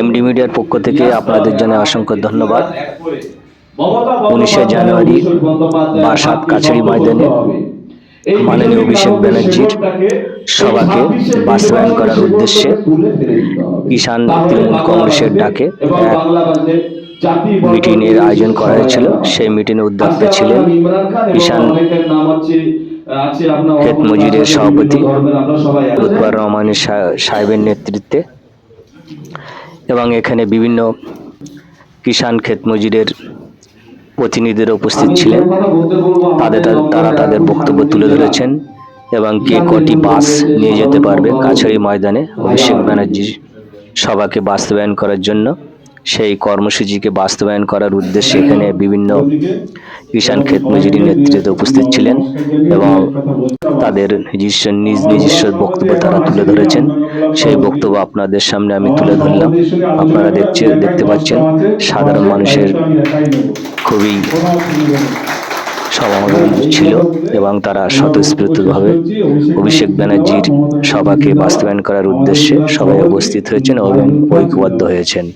MD মিডিয়ার পক্ষ থেকে আপনাদের জন্য অসংখ্য ধন্যবাদ। উনিশে জানুয়ারি বাসাত কাছারি ময়দানে মাননীয় অভিষেক ব্যানার্জির সভাকে বাস্তবায়ন করার উদ্দেশ্যে কিষাণ তৃণমূল কংগ্রেসের ডাকে এক মিটিংয়ের আয়োজন করা হয়েছিল। সেই মিটিংয়ে উদ্যোক্তা ছিলেন কিষাণ ক্ষেত মজুরের সভাপতি লুৎফর রহমানের সাহেবের নেতৃত্বে এবং এখানে বিভিন্ন কিষাণ ক্ষেত মজুরের প্রতিনিধিরা উপস্থিত ছিলেন। তাদের তারা তাদের বক্তব্য তুলে ধরেছেন এবং কে কটি বাস নিয়ে যেতে পারবে কাছারি ময়দানে। অভিষেক ব্যানার্জির সভাকে বাস্তবায়ন করার জন্য সেই কর্মসূচিকে বাস্তবায়ন করার উদ্দেশ্যে এখানে বিভিন্ন কিষাণ ক্ষেত মজুরি নেতৃত্বে উপস্থিত ছিলেন এবং তাদের নিজস্ব নিজ নিজস্ব বক্তব্য তারা তুলে ধরেছেন। সেই বক্তব্য আপনাদের সামনে আমি তুলে ধরলাম। আপনারা দেখছে, দেখতে পাচ্ছেন, সাধারণ মানুষের খুবই সমাগম ছিল এবং তারা স্বতঃস্ফূর্তভাবে অভিষেক ব্যানার্জির সভাকে বাস্তবায়ন করার উদ্দেশ্যে সবাই উপস্থিত হয়েছেন এবং ঐক্যবদ্ধ হয়েছেন।